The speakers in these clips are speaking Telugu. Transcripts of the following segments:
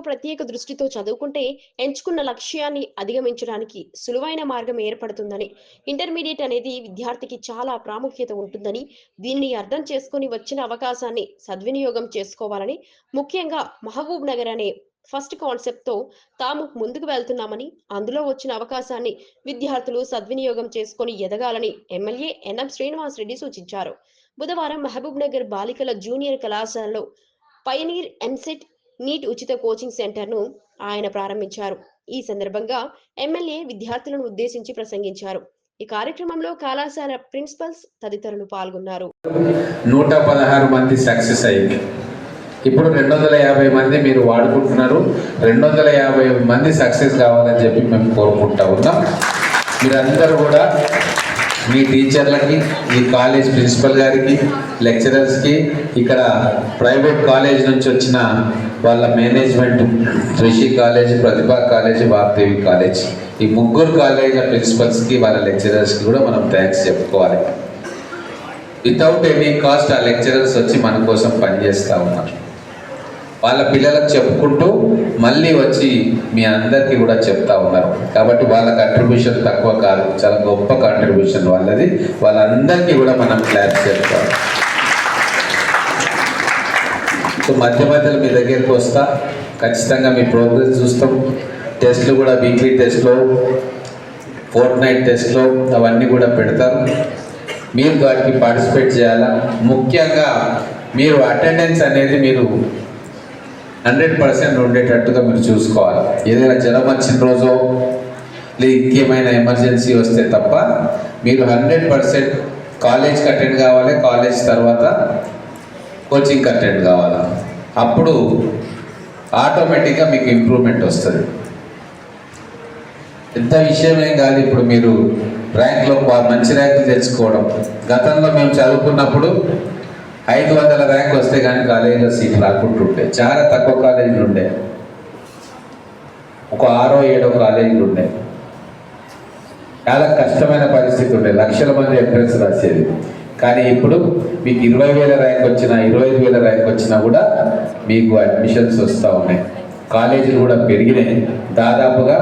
ప్రత్యేక దృష్టితో చదువుకుంటే ఎంచుకున్న లక్ష్యాన్ని అధిగమించడానికి సులువైన మార్గం ఏర్పడుతుందని ఇంటర్మీడియట్ అనేది విద్యార్థికి చాలా ప్రాముఖ్యత ఉంటుందని దీనిని అర్థం చేసుకుని వచ్చిన అవకాశాన్ని సద్వినియోగం చేసుకోవాలని ముఖ్యంగా మహబూబ్ నగర్ అనే ఫస్ట్ కాన్సెప్ట్తో తాము ముందుకు వెళ్తున్నామని అందులో వచ్చిన అవకాశాన్ని విద్యార్థులు సద్వినియోగం చేసుకొని ఎదగాలని ఎమ్మెల్యే ఎన్ఎం శ్రీనివాస్ రెడ్డి సూచించారు. బుధవారం మహబూబ్ నగర్ బాలికల జూనియర్ కళాశాలలో పైనీర్ ఎంసెట్ నీట్ ఉచిత కోచింగ్ సెంటర్ను ఆయన ప్రారంభించారు. ఈ సందర్భంగా ఎమ్మెల్యే విద్యార్థులను ఉద్దేశించి ప్రసంగించారు. ఈ కార్యక్రమంలో కళాశాల ప్రిన్సిపల్స్ తదితరులు పాల్గొన్నారు. నూట పదహారు మంది సక్సెస్ అయింది. ఇప్పుడు రెండు వందల యాభై మంది మీరు వాడుకుంటున్నారు. రెండు వందల యాభై మంది సక్సెస్ కావాలని చెప్పి మేము కోరుకుంటా ఉన్నాం. మీరందరూ కూడా మీ టీచర్లకి ఈ కాలేజ్ ప్రిన్సిపల్ గారికి లెక్చరర్స్కి ఇక్కడ ప్రైవేట్ కాలేజ్ నుంచి వచ్చిన వాళ్ళ management Rishi college Pratibha college Vagdevi college. ఈ ముగ్గురు కాలేజ్ ప్రిన్సిపల్స్కి వాళ్ళ లెక్చరర్స్కి కూడా మనం థ్యాంక్స్ చెప్పుకోవాలి. వితౌట్ ఎనీ కాస్ట్ ఆ లెక్చరర్స్ వచ్చి మన కోసం పనిచేస్తూ ఉన్నారు. వాళ్ళ పిల్లలకు చెప్పుకుంటూ మళ్ళీ వచ్చి మీ అందరికీ కూడా చెప్తా ఉన్నారు. కాబట్టి వాళ్ళ కంట్రిబ్యూషన్ తక్కువ కాదు. చాలా గొప్ప కంట్రిబ్యూషన్ వాళ్ళది. వాళ్ళందరికీ కూడా మనం క్లాస్ చెప్తాం. సో మధ్య మధ్యలో మీ దగ్గరికి వస్తా. ఖచ్చితంగా మీ ప్రోగ్రెస్ చూస్తాం. టెస్ట్లు కూడా వీక్లీ టెస్ట్లో ఫోర్త్ నైట్ టెస్ట్లో అవన్నీ కూడా పెడతారు. మీరు వాటికి పార్టిసిపేట్ చేయాలా? ముఖ్యంగా మీరు అటెండెన్స్ అనేది మీరు హండ్రెడ్ పర్సెంట్ ఉండేటట్టుగా మీరు చూసుకోవాలి. ఏదైనా జ్వరం వచ్చిన రోజు లేదా ఇంకేమైనా ఎమర్జెన్సీ వస్తే తప్ప మీరు హండ్రెడ్ పర్సెంట్ కాలేజ్కి అటెండ్ కావాలి. కాలేజ్ తర్వాత కోచింగ్కి అటెండ్ కావాలి? అప్పుడు ఆటోమేటిక్గా మీకు ఇంప్రూవ్మెంట్ వస్తుంది. ఎంత విషయం ఏం కాదు ఇప్పుడు మీరు ర్యాంక్లో మంచి ర్యాంకులు తెచ్చుకోవడం. గతంలో మేము చదువుకున్నప్పుడు ఐదు వందల ర్యాంక్ వస్తే కానీ కాలేజీలో సీట్ రాకుంటుండే. చాలా తక్కువ కాలేజీలు ఉండే. ఒక ఆరో ఏడో కాలేజీలు ఉండే. చాలా కష్టమైన పరిస్థితి ఉండే. లక్షల మంది ఎంట్రన్స్ రాసేది. కానీ ఇప్పుడు మీకు ఇరవై వేల ర్యాంక్ వచ్చినా ఇరవై ఐదు వేల ర్యాంక్ వచ్చినా కూడా మీకు అడ్మిషన్స్ వస్తూ ఉన్నాయి. కాలేజీలు కూడా పెరిగినాయి. దాదాపుగా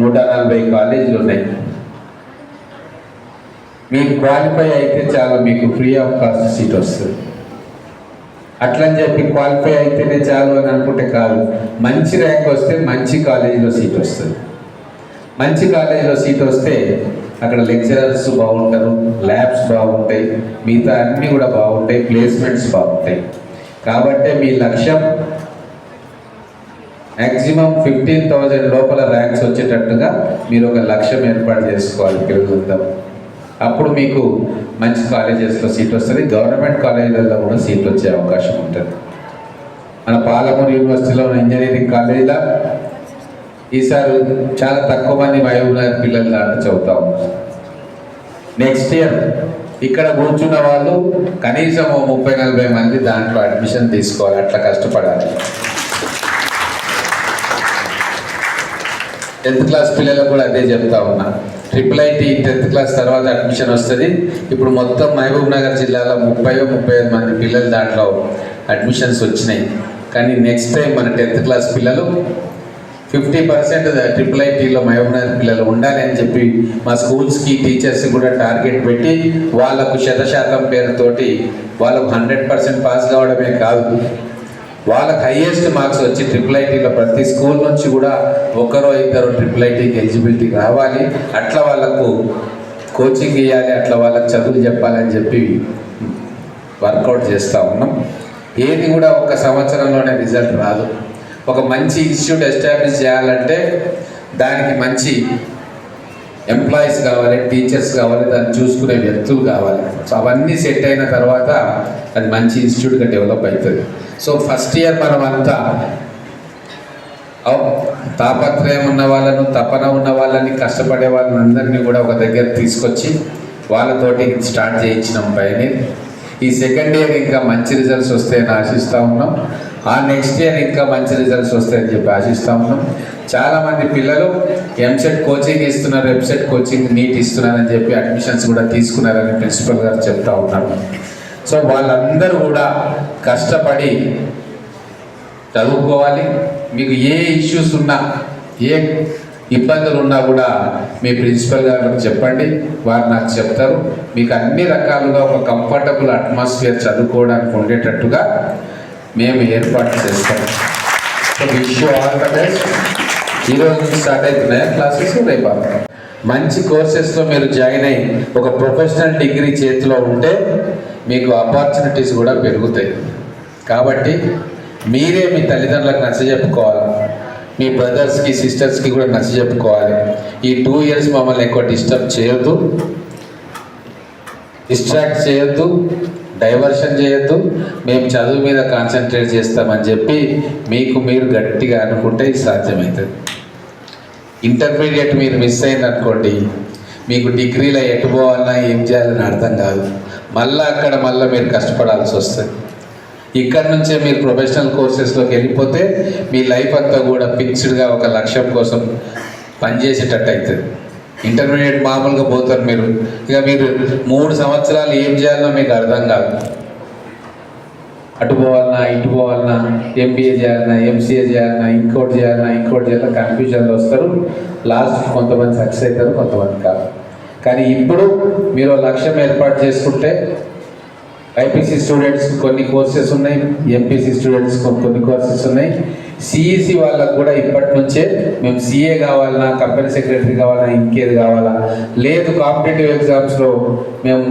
నూట నలభై కాలేజీలు ఉన్నాయి. మీరు క్వాలిఫై అయితే చాలు మీకు ఫ్రీ ఆఫ్ కాస్ట్ సీట్ వస్తుంది. అట్లని చెప్పి క్వాలిఫై అయితేనే చాలు అని అనుకుంటే కాదు. మంచి ర్యాంక్ వస్తే మంచి కాలేజీలో సీట్ వస్తుంది. మంచి కాలేజీలో సీట్ వస్తే అక్కడ లెక్చరర్స్ బాగుంటారు ల్యాబ్స్ బాగుంటాయి మిగతా అన్నీ కూడా బాగుంటాయి ప్లేస్మెంట్స్ బాగుంటాయి. కాబట్టే మీ లక్ష్యం మ్యాక్సిమం ఫిఫ్టీన్ థౌజండ్ లోపల ర్యాంక్స్ వచ్చేటట్టుగా మీరు ఒక లక్ష్యం ఏర్పాటు చేసుకోవాలి పిల్లలందరూ అప్పుడు మీకు మంచి కాలేజెస్లో సీట్ వస్తుంది. గవర్నమెంట్ కాలేజీలలో కూడా సీట్ వచ్చే అవకాశం ఉంటుంది. మన పాలమూరు యూనివర్సిటీలో ఉన్న ఇంజనీరింగ్ కాలేజీలో ఈసారి చాలా తక్కువ మంది మహబూబ్నగర్ పిల్లలు దాంట్లో చదువుతాం నెక్స్ట్ ఇయర్ ఇక్కడ కూర్చున్న వాళ్ళు కనీసం ముప్పై నలభై మంది దాంట్లో అడ్మిషన్ తీసుకోవాలి. అట్లా కష్టపడాలి. టెన్త్ క్లాస్ పిల్లలకు కూడా అదే చెప్తా ఉన్నా. ట్రిపుల్ ఐటీ టెన్త్ క్లాస్ తర్వాత అడ్మిషన్ వస్తుంది. ఇప్పుడు మొత్తం మహబూబ్ నగర్ జిల్లాలో ముప్పై ముప్పై ఐదు మంది పిల్లలు దాంట్లో అడ్మిషన్స్ వచ్చినాయి. కానీ నెక్స్ట్ టైం మన టెన్త్ క్లాస్ పిల్లలు ఫిఫ్టీ పర్సెంట్ ట్రిపుల్ ఐటీలో మహబూబ్ పిల్లలు ఉండాలి అని చెప్పి మా స్కూల్స్కి టీచర్స్ కూడా టార్గెట్ పెట్టి వాళ్ళకు శతశాతం పేరుతోటి వాళ్ళకు హండ్రెడ్ పర్సెంట్ పాస్ కావడమే కాదు. వాళ్ళకి హైయెస్ట్ మార్క్స్ వచ్చి ట్రిపుల్ ఐటీలో ప్రతి స్కూల్ నుంచి కూడా ఒకరో ఇద్దరు ట్రిపుల్ ఐటీకి ఎలిజిబిలిటీ రావాలి. అట్లా వాళ్ళకు కోచింగ్ ఇవ్వాలి అట్లా వాళ్ళకి చదువులు చెప్పాలని చెప్పి వర్కౌట్ చేస్తూ ఉన్నాం. ఏది కూడా ఒక సంవత్సరంలోనే రిజల్ట్ రాదు. ఒక మంచి ఇన్స్టిట్యూట్ ఎస్టాబ్లిష్ చేయాలంటే దానికి మంచి ఎంప్లాయీస్ కావాలి టీచర్స్ కావాలి దాన్ని చూసుకునే వ్యక్తులు కావాలి. సో అవన్నీ సెట్ అయిన తర్వాత అది మంచి ఇన్స్టిట్యూట్గా డెవలప్ అవుతుంది సో ఫస్ట్ ఇయర్ మనం అంతా తాపత్రయం ఉన్న వాళ్ళను తపన ఉన్న వాళ్ళని కష్టపడే వాళ్ళని అందరినీ కూడా ఒక దగ్గర తీసుకొచ్చి వాళ్ళతోటి స్టార్ట్ చేయించినాం పైన. ఈ సెకండ్ ఇయర్ ఇంకా మంచి రిజల్ట్స్ వస్తాయని ఆశిస్తూ ఉన్నాం. ఆ నెక్స్ట్ ఇయర్ ఇంకా మంచి రిజల్ట్స్ వస్తాయని చెప్పి ఆశిస్తూ ఉన్నాం. చాలామంది పిల్లలు ఎంసెట్ కోచింగ్ ఇస్తున్నారు ఎంసెట్ కోచింగ్ నీట్ ఇస్తున్నారని చెప్పి అడ్మిషన్స్ కూడా తీసుకున్నారని ప్రిన్సిపల్ గారు చెప్తా ఉన్నారు. సో వాళ్ళందరూ కూడా కష్టపడి చదువుకోవాలి. మీకు ఏ ఇష్యూస్ ఉన్నా ఏ ఇబ్బందులు ఉన్నా కూడా మీ ప్రిన్సిపల్ గారికి చెప్పండి. వారు నాకు చెప్తారు. మీకు అన్ని రకాలుగా ఒక కంఫర్టబుల్ అట్మాస్ఫియర్ చదువుకోవడానికి ఉండేటట్టుగా మేము ఏర్పాటు చేస్తాం. So wish all the best ఈరోజు నుంచి స్టార్ట్ అవుతున్నాయా. క్లాసెస్ రేపా మంచి కోర్సెస్లో మీరు జాయిన్ అయ్యి ఒక ప్రొఫెషనల్ డిగ్రీ చేతిలో ఉంటే మీకు ఆపర్చునిటీస్ కూడా పెరుగుతాయి. కాబట్టి మీరే మీ తల్లిదండ్రులకు నచ్చ చెప్పుకోవాలి మీ బ్రదర్స్కి సిస్టర్స్కి కూడా నచ్చజెప్పుకోవాలి ఈ టూ ఇయర్స్ మమ్మల్ని ఎక్కువ డిస్టర్బ్ చేయొద్దు. డిస్ట్రాక్ట్ చేయొద్దు. డైవర్షన్ చేయొద్దు. మేము చదువు మీద కాన్సన్ట్రేట్ చేస్తామని చెప్పి మీకు మీరు గట్టిగా అనుకుంటే ఇది సాధ్యమవుతుంది ఇంటర్మీడియట్ మీరు మిస్ అయిందనుకోండి మీకు డిగ్రీలో ఎటు పోవాలన్నా ఏం చేయాలని అర్థం కాదు. మళ్ళీ అక్కడ మళ్ళీ మీరు కష్టపడాల్సి వస్తుంది. ఇక్కడ నుంచే మీరు ప్రొఫెషనల్ కోర్సెస్లోకి వెళ్ళిపోతే మీ లైఫ్ అంతా కూడా ఫిక్స్డ్గా ఒక లక్ష్యం కోసం పనిచేసేటట్టు అవుతుంది ఇంటర్మీడియట్ మామూలుగా పోతారు మీరు. ఇక మీరు మూడు సంవత్సరాలు ఏం చేయాలో మీకు అర్థం కాదు. అటు పోవాలన్నా ఇటు పోవాలన్నా ఎంబీఏ చేయాలన్నా ఎంసీఏ చేయాలన్నా ఇంకోటి చేయాలన్నా ఇంకోటి చేయాలన్నా కన్ఫ్యూజన్లో వస్తారు. లాస్ట్ కొంతమంది సక్సెస్ అవుతారు కొంతమంది కాదు. కానీ ఇప్పుడు మీరు లక్ష్యం ఏర్పాటు చేసుకుంటే ఐపీసీ స్టూడెంట్స్ కొన్ని కోర్సెస్ ఉన్నాయి ఎంపీసీ స్టూడెంట్స్ కొన్ని కోర్సెస్ ఉన్నాయి. సిఈసి వాళ్ళకు కూడా ఇప్పటి నుంచే మేము సిఏ కావాలన్నా కంపెనీ సెక్రటరీ కావాలన్నా ఇంకేది కావాలా? లేదు కాంపిటేటివ్ ఎగ్జామ్స్లో మేము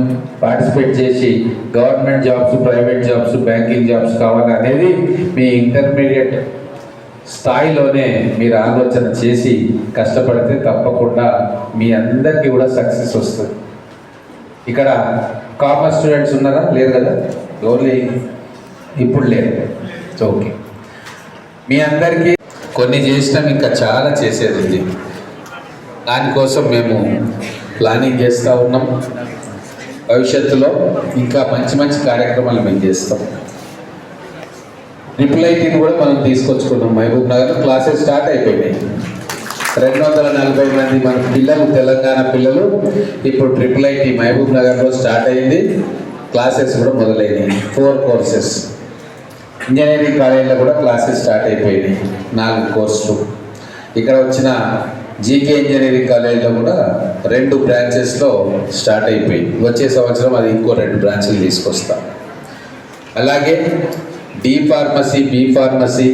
పార్టిసిపేట్ చేసి government jobs private jobs banking jobs కావాలా అనేది మీ ఇంటర్మీడియట్ స్థాయిలోనే మీరు ఆలోచన చేసి కష్టపడితే తప్పకుండా మీ అందరికీ కూడా సక్సెస్ వస్తుంది. ఇక్కడ కామర్స్ స్టూడెంట్స్ ఉన్నారా? లేరు కదా? ఓన్లీ ఇప్పుడు లేరు ఓకే మీ అందరికీ కొన్ని చేసినాం ఇంకా చాలా చేసేది ఉంది. దానికోసం మేము ప్లానింగ్ చేస్తూ ఉన్నాం. భవిష్యత్తులో ఇంకా మంచి మంచి కార్యక్రమాలు మేము చేస్తాం. ట్రిపుల్ ఐటీని కూడా మనం తీసుకొచ్చుకున్నాం. మహబూబ్ నగర్ క్లాసెస్ స్టార్ట్ అయిపోయినాయి. రెండు వందల నలభై మంది మన పిల్లలు తెలంగాణ పిల్లలు ఇప్పుడు ట్రిపుల్ ఐటీ మహబూబ్ నగర్లో స్టార్ట్ అయింది. క్లాసెస్ కూడా మొదలైనవి ఫోర్ కోర్సెస్ ఇంజనీరింగ్ కాలేజీలో కూడా క్లాసెస్ స్టార్ట్ అయిపోయినాయి. నాలుగు కోర్సులు ఇక్కడ వచ్చిన జీకే ఇంజనీరింగ్ కాలేజీలో కూడా రెండు బ్రాంచెస్లో స్టార్ట్ అయిపోయి వచ్చే సంవత్సరం అది ఇంకో రెండు బ్రాంచ్లు తీసుకొస్తాం. అలాగే డి ఫార్మసీ బి ఫార్మసీ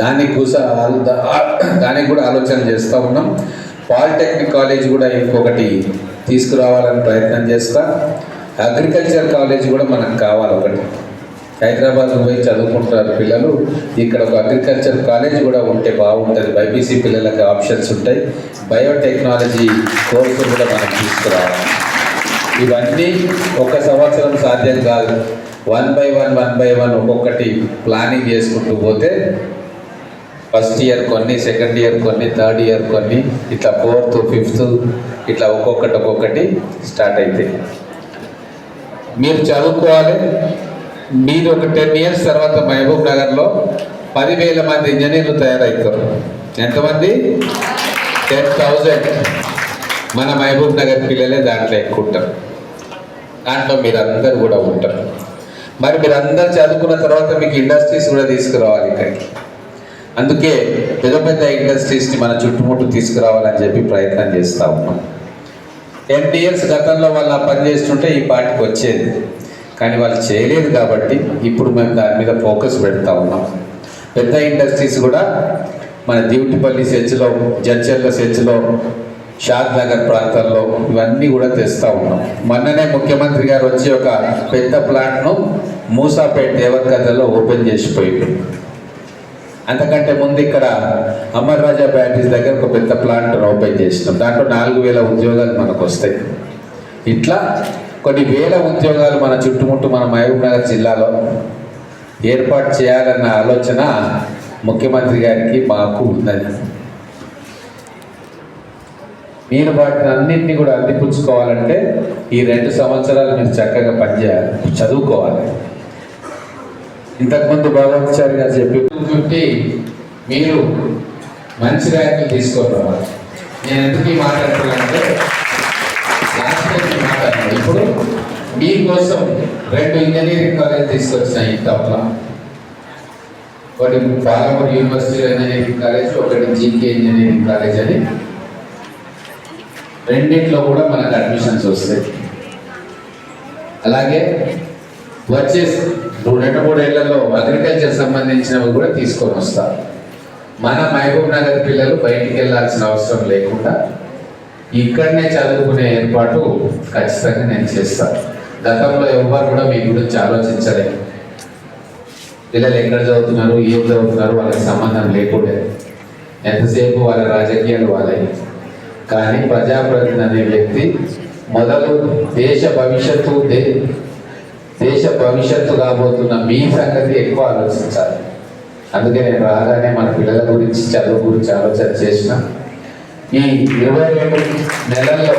దానికి కూడా దానికి కూడా ఆలోచన చేస్తూ ఉన్నాం. పాలిటెక్నిక్ కాలేజ్ కూడా ఇంకొకటి తీసుకురావాలని ప్రయత్నం చేస్తా. అగ్రికల్చర్ కాలేజ్ కూడా మనకు కావాలి ఒకటి. హైదరాబాద్ పోయి చదువుకుంటారు పిల్లలు. ఇక్కడ ఒక అగ్రికల్చర్ కాలేజ్ కూడా ఉంటే బాగుంటుంది. బైపీసీ పిల్లలకి ఆప్షన్స్ ఉంటాయి. బయోటెక్నాలజీ కోర్సు కూడా మనం తీసుకురావాలి. ఇవన్నీ ఒక సంవత్సరం సాధ్యం కాదు. One by one one by one ఒక్కొక్కటి ప్లానింగ్ చేసుకుంటూ పోతే ఫస్ట్ ఇయర్ కొన్ని సెకండ్ ఇయర్ కొన్ని థర్డ్ ఇయర్ కొన్ని ఇట్లా ఫోర్త్ ఫిఫ్త్ ఇట్లా ఒక్కొక్కటి ఒక్కొక్కటి స్టార్ట్ అవుతాయి మీరు చదువుకోవాలి. మీరు ఒక టెన్ ఇయర్స్ తర్వాత మహబూబ్ నగర్లో పదివేల మంది ఇంజనీర్లు తయారవుతారు ఎంతమంది? Ten thousand. మన మహబూబ్ నగర్ పిల్లలే దాంట్లో ఎక్కువ ఉంటారు. దాంట్లో మీరందరూ కూడా ఉంటారు. మరి మీరందరూ చదువుకున్న తర్వాత మీకు ఇండస్ట్రీస్ కూడా తీసుకురావాలి ఇక్కడికి. అందుకే పెద్ద పెద్ద ఇండస్ట్రీస్ని మన చుట్టుముట్టు తీసుకురావాలని చెప్పి ప్రయత్నం చేస్తూ ఉన్నాం. ఎన్ని ఇయర్స్ గతంలో వాళ్ళు పనిచేస్తుంటే పని చేస్తుంటే ఈ పార్టీకి వచ్చేది. కానీ వాళ్ళు చేయలేదు కాబట్టి ఇప్పుడు మేము దాని మీద ఫోకస్ పెడతా ఉన్నాం. పెద్ద ఇండస్ట్రీస్ కూడా మన దివిటిపల్లి సెచ్లో జడ్చర్ల సెచ్లో షాద్ నగర్ ప్రాంతాల్లో ఇవన్నీ కూడా తెస్తూ ఉన్నాం. మొన్ననే ముఖ్యమంత్రి గారు వచ్చి ఒక పెద్ద ప్లాంట్ను మూసాపేట్ దేవరకథలో ఓపెన్ చేసిపోయింది అంతకంటే ముందు ఇక్కడ అమర్ రాజా బ్యాటరీస్ దగ్గర ఒక పెద్ద ప్లాంట్ ఓపెన్ చేసినాం. దాంట్లో నాలుగు వేల ఉద్యోగాలు మనకు వస్తాయి. ఇట్లా కొన్ని వేల ఉద్యోగాలు మన చుట్టుముట్టు మన మహబూబ్ నగర్ జిల్లాలో ఏర్పాటు చేయాలన్న ఆలోచన ముఖ్యమంత్రి గారికి మాకు ఉన్నది. మీరు వాటిని అన్నింటినీ కూడా అందిపుచ్చుకోవాలంటే ఈ రెండు సంవత్సరాలు మీరు చక్కగా పనిచేయాలి చదువుకోవాలి. ఇంతకుముందు భగవత్చారి గారు చెప్పి ఫిఫ్టీ మీరు మంచి ర్యాంకులు తీసుకొని నేను ఎందుకు మాట్లాడుతున్నానంటే లాస్ట్ టైం ఇప్పుడు మీకోసం రెండు ఇంజనీరింగ్ కాలేజ్ తీసుకొచ్చాయి ఈ తప్ప. ఒకటి పాలమూరు యూనివర్సిటీ ఇంజనీరింగ్ కాలేజ్ ఒకటి జీకే ఇంజనీరింగ్ కాలేజ్ అని. రెండింటిలో కూడా మనకు అడ్మిషన్స్ వస్తాయి. అలాగే వచ్చే రెండు మూడేళ్ళలో అగ్రికల్చర్ సంబంధించినవి కూడా తీసుకొని వస్తారు. మన మహబూబ్ నగర్ పిల్లలు బయటికి వెళ్ళాల్సిన అవసరం లేకుండా ఇక్కడనే చదువుకునే ఏర్పాటు ఖచ్చితంగా నేను చేస్తాను. గతంలో ఎవ్వరు కూడా మీ గురించి ఆలోచించలేదు పిల్లలు ఎక్కడ చదువుతున్నారు ఏం చదువుతున్నారు వాళ్ళకి సంబంధం లేకుండా. ఎంతసేపు వాళ్ళ రాజకీయాలు వాళ్ళవి. కానీ ప్రజాప్రతినిధి అనే వ్యక్తి మొదలు దేశ భవిష్యత్తు దేశ భవిష్యత్తు కాబోతున్న మీ సంగతి ఎక్కువ ఆలోచించాలి. అందుకే నేను రాగానే మన పిల్లల గురించి చదువు గురించి ఆలోచన చేసిన. ఈ ఇరవై రెండు నెలల్లో